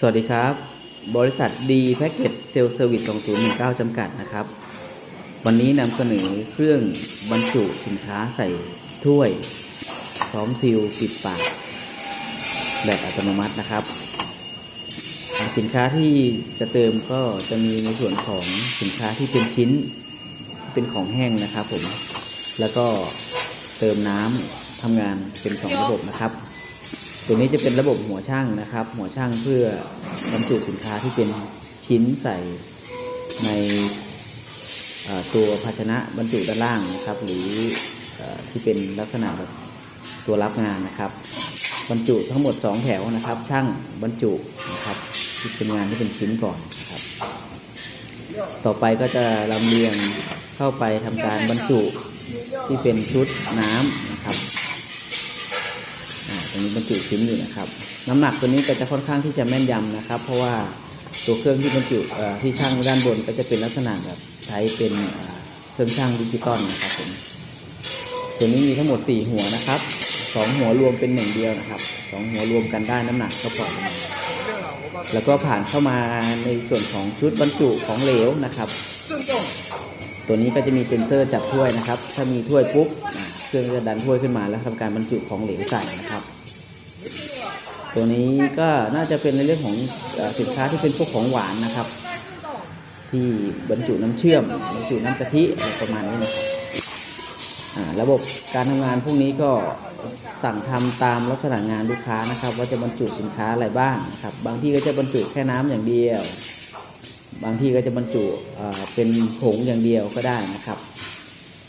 สวัสดีครับ บริษัทดีแพ็กเกจเซลล์เซอร์วิส2019 จำกัดนะครับ วันนี้นำเสนอเครื่องบรรจุสินค้าใส่ถ้วยพร้อมซีลปิดปาก แบบอัตโนมัตินะครับ สินค้าที่จะเติมก็จะมีในส่วนของสินค้าที่เป็นชิ้นเป็นของแห้งนะครับผม แล้วก็เติมน้ำทำงานเป็นสองระบบนะครับ ตัวนี้จะเป็นระบบหัวช่างนะครับ หัวช่างเพื่อบรรจุสินค้าที่เป็นชิ้นใส่ในตัวภาชนะบรรจุด้านล่างนะครับ หรือที่เป็นลักษณะแบบตัวรับงานนะครับ บรรจุทั้งหมด 2 แถวนะครับ ช่างบรรจุนะครับที่เป็นงานที่เป็นชิ้นก่อนนะครับ ต่อไปก็จะลำเลียงเข้าไปทำการบรรจุที่เป็นชุดน้ำนะครับ รงนี้บรรจุชิ้นอยู่นะครับ น้ำหนักตัวนี้ก็จะค่อนข้างที่จะแม่นยำนะครับ เพราะว่าตัวเครื่องที่บรรจุที่ช่างด้านบนก็จะเป็นลักษณะแบบใช้เป็นเครื่องช่างดิจิตอลนะครับผมตัวนี้มีทั้งหมด 4 หัวนะครับสองหัวรวมเป็นหนึ่งเดียวนะครับสองหัวรวมกันได้น้ำหนักก็พอปแล้วก็ผ่านเข้ามาในส่วนของชุดบรรจุของเหลวนะครับ ตัวนี้ก็จะมีเซ็นเซอร์จับถ้วยนะครับ ถ้ามีถ้วยปุ๊บเครื่องจะดันถ้วยขึ้นมาแล้วทำการบรรจุของเหลวใส่นะครับ ตัวนี้ก็น่าจะเป็นในเรื่องของสินค้าที่เป็นพวกของหวานนะครับ ที่บรรจุน้ำเชื่อมบรรจุน้ำกะทิอะไรประมาณนี้นะครับระบบการทำงานพวกนี้ก็สั่งทำตามลักษณะงานลูกค้านะครับ ว่าจะบรรจุสินค้าอะไรบ้างนะครับ บางที่ก็จะบรรจุแค่น้ำอย่างเดียว บางที่ก็จะบรรจุเอ่อเป็นผงอย่างเดียวก็ได้นะครับ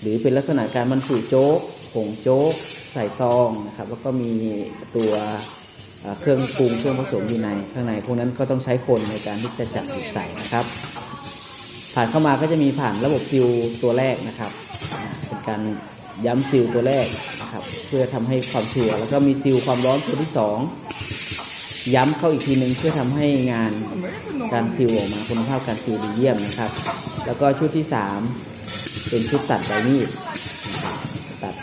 หรือเป็นลักษณะการบรรจุโจ๊กผงโจ๊กใส่ซองนะครับ แล้วก็มีตัว เครื่องปรุงเครื่องผสมอยู่ในข้างในพวกนั้นก็ต้องใช้คนในการที่จะจับใส่นะครับ ผ่านเข้ามาก็จะมีผ่านระบบซิลตัวแรกนะครับเป็นการย้ำซิลตัวแรกนะครับ เพื่อทำให้ความชัวแล้วก็มีซิลความร้อนตัวที่สองย้ำเข้าอีกทีหนึ่งเพื่อทำให้งานการซิลออกมาคุณภาพการซิลดีเยี่ยมนะครับ แล้วก็ชุดที่สามเป็นชุดตัดใบมีดนะครับตัด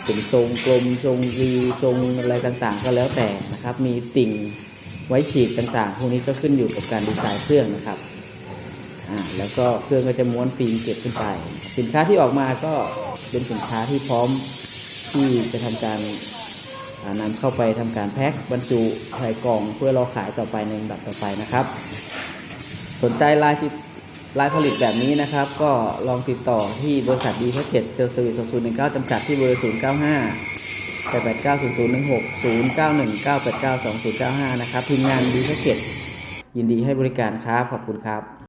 เป็นทรงกลมทรงรีทรงอะไรต่างๆ ก็แล้วแต่นะครับ มีติ่งไว้ฉีกต่างๆ พวกนี้ก็ขึ้นอยู่กับการดีไซน์เครื่องนะครับอ่าแล้วก็เครื่องก็จะม้วนฟิล์มเก็บขึ้นไป สินค้าที่ออกมาก็เป็นสินค้าที่พร้อมที่จะทำการอ่านำเข้าไปทำการแพ็คบรรจุใส่กล่องเพื่อรอขายต่อไปในลำดับต่อไปนะครับ สนใจลายที่ ลายผลิตแบบนี้นะครับ ก็ลองติดต่อที่บริษัทดีแพ็กเกจเซลล์สวิตศูนย์หนึ่งเก้าจำกัดที่เบอร์ศูนย์เก้าห้าแปดแปดเก้าศูนย์ศูนย์หนึ่งหกศูนย์เก้าหนึ่งเก้าแปดเก้าสองศูนย์เก้าห้านะครับทีมงานดีแพ็กเกจยินดีให้บริการครับ ขอบคุณครับ